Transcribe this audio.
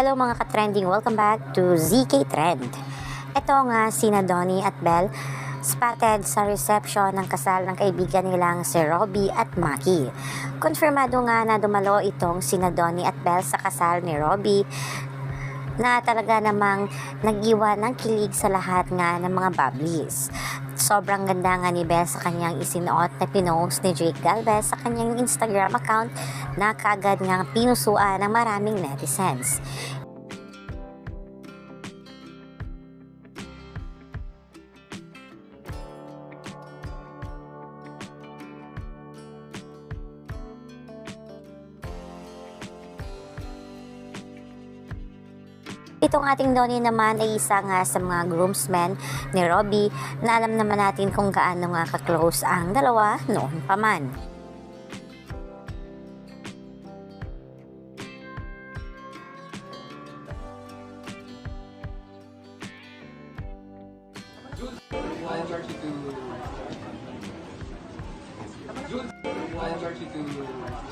Hello mga ka-trending, welcome back to ZK Trend. Ito nga sina Donnie at Belle spotted sa reception ng kasal ng kaibigan nilang si Robbie at Maki. Konfirmado nga na dumalo itong sina Donnie at Belle sa kasal ni Robbie na talaga namang nag-iwan ng kilig sa lahat nga ng mga bubblies. Sobrang ganda nga ni Belle sa kanyang isinuot na pinost ni Jake Galvez sa kanyang Instagram account na kaagad ngang pinusuan ng maraming netizens. Itong ating Donnie naman ay isa nga sa mga groomsmen ni Robbie na alam naman natin kung gaano nga ka-close ang dalawa noon pa man. Why are you to...